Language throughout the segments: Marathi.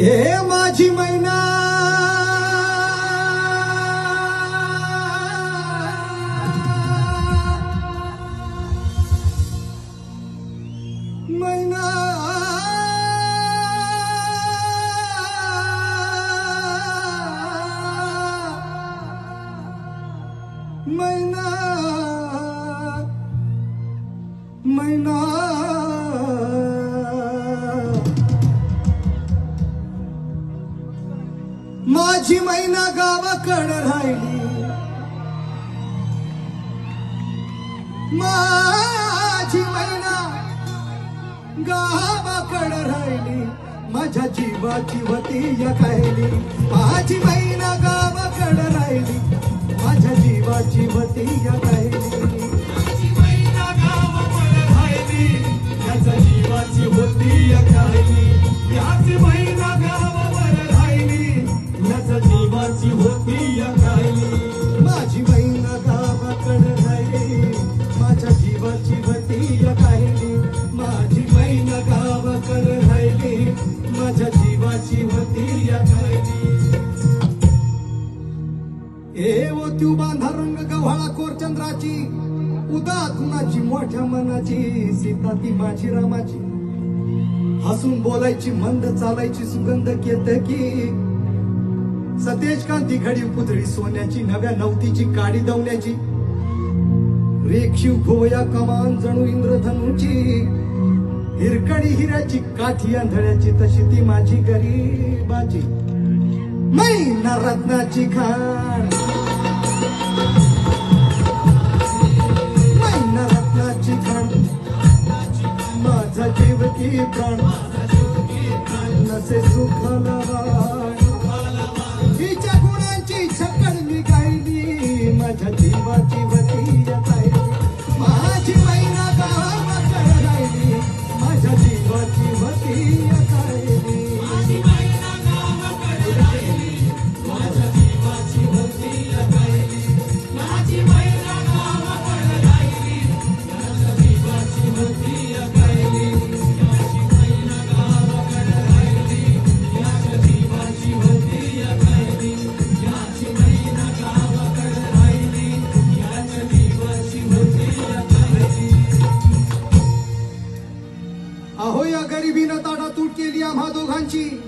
ए माझी मैना मैना मैना मैना माझी मैना गावाकड राहिली. माझी मैना गावाकड राहिली. माझ्या जीवाची वती खायली माझी मैना गावाकड राहिली. माझ्या जीवाची वती खायली ए तू बांधा रंग गव्हाळा कोरचंद्राची उदा कुणाची मोठ्या मनाची सीता ती माझी रामाची. हसून बोलायची मंद चालायची सुगंध केत की सतेज कांती घडी पुतळी सोन्याची नव्या नवतीची काडी दवण्याची. रेखीव खोया कमान जणू इंद्रधनुची. हिरकणी हिऱ्याची काठी आंधळ्याची तशी ती माझी गरीबाची. मैना रत्नाची खाण. जीव या गरिबीनं ताटा तूट केली आम्हा दोघांची.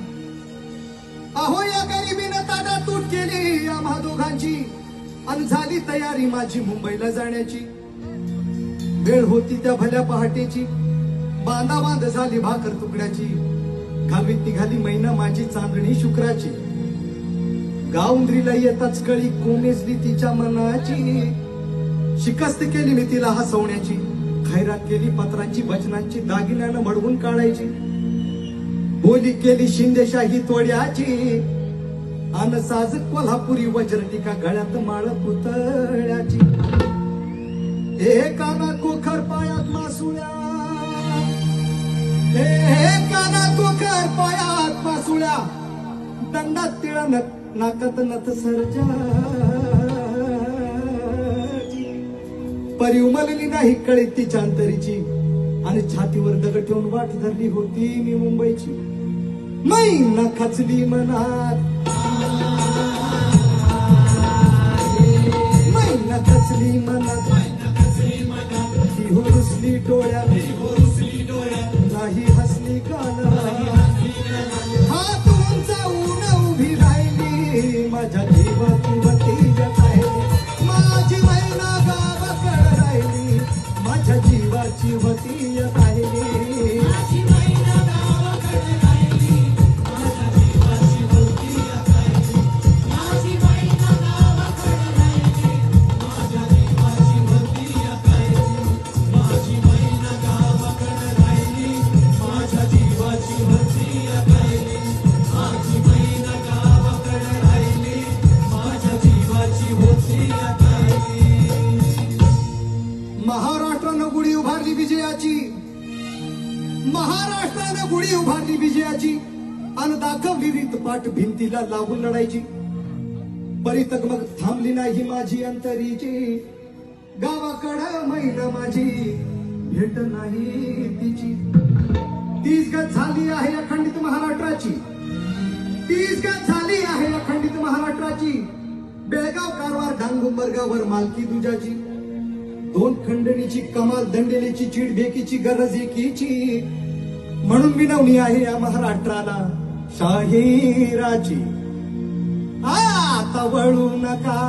अहो या गरिबीनं ताटा तूट केली आम्हा दोघांची. आणि झाली तयारी माझी मुंबईला जाण्याची. वेळ होती त्या भल्या पहाटेची. बांधा बांध झाली भाकर तुकड्याची. घावीत निघाली महिना माझी चांदणी शुक्राची. गावंद्रीला येताच कळी कोमेजली तिच्या मनाची. शिकस्त केली मी तिला हसवण्याची. खैरात केली पत्रांची वचनांची दागिन्यानं मडवून काढायची. बोली केली शिंदेशाही तोड्याची. अन साज कोल्हापुरी वज्रटिका गळ्यात माळ पुतळ्याची. हे काना कोखर पायात मासुळ्या. हे काना कोखर पायात मासुळ्या. दंडात तिळा नाकात नथ सरजा परी उमलली नाही कळे तिच्या अंतरीची. आणि छातीवर दगड ठेवून वाट धरली होती मी मुंबईची. मैना खचली मनात. मैना खचली मनात. ती हो रुसली माझ्या जीवाची महाराष्ट्रानं गुढी उभारली विजयाची. आणि दाखवली रीत पाठ भिंतीला लावून लढायची. परितक मग थांबली नाही माझी अंतरीची. गावाकडं महिला माझी भेट नाही तिची. तीच गत झाली आहे अखंडित महाराष्ट्राची. तीस गात झाली आहे अखंडित महाराष्ट्राची. बेळगाव कारवार डांगुंबरगावर मालकी दुजाची. दोन खंडणीची कमाल दंडेलीची चीड बेकीची गरज एकीची. म्हणून विनवणी आहे या महाराष्ट्राला. शाहिराची. आता वळू नका.